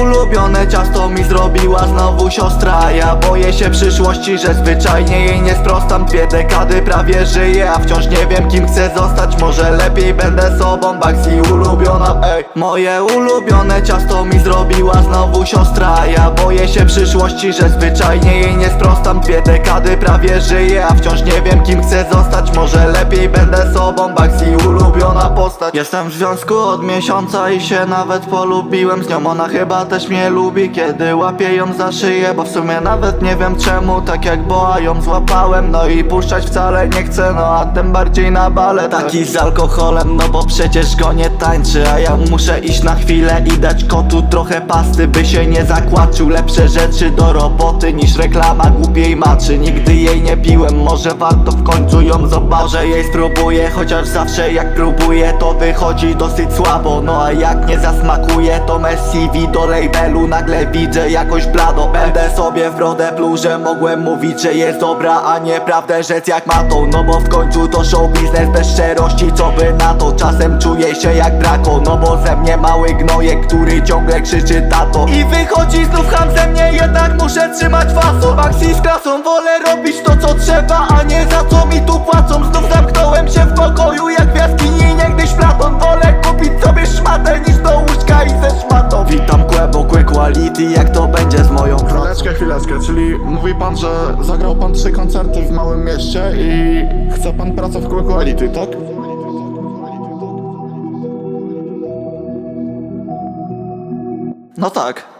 ulubione ciasto mi zrobiła znowu siostra. Ja boję się przyszłości, że zwyczajnie jej nie sprostam. Dwie dekady prawie żyję, a wciąż nie wiem kim chcę zostać. Może lepiej będę sobą, Baxi ulubiona. Ej. Moje ulubione ciasto mi zrobiła znowu siostra. Ja boję się przyszłości, że zwyczajnie jej nie sprostam. Dwie dekady prawie żyję, a wciąż nie wiem kim chcę zostać. Może lepiej będę sobą, Baxi ulubiona postać. Jestem w związku od miesiąca i się nawet polubiłem z nią Ona chyba też mnie lubi, kiedy łapię ją za szyję Bo w sumie nawet nie wiem czemu, tak jak boa ją złapałem No i puszczać wcale nie chcę, no a tym bardziej na bale Taki z alkoholem, no bo przecież go nie tańczy A ja muszę iść na chwilę i dać kotu trochę pasty By się nie zakłaczył, lepsze rzeczy do roboty Niż reklama głupiej maczy. Nigdy jej nie piłem, może warto w końcu ją zobaczyć Może jej spróbuję, chociaż zawsze jak próbuję To wychodzi dosyć słabo, no a jak nie zasmakuje To Messi do labelu nagle widzę jakoś blado. Będę sobie w brodę pluł, że mogłem mówić, że jest dobra A nieprawdę rzec jak matą, no bo w końcu to show biznes bez szczerości Co by na to, czasem czuję się jak brako No bo ze mnie mały gnojek, który ciągle krzyczy tato. I wychodzi znów ham ze mnie, jednak muszę trzymać fason Maxi z klasą, wolę robić to co trzeba, a nie za co mi tu płacą. Znów zamknąłem się w pokoju jak Quality, jak to będzie z moją pracą Chwileczkę, chwileczkę, czyli mówi pan, że zagrał pan trzy koncerty w małym mieście i chce pan pracę w Quick Quality, tak? No tak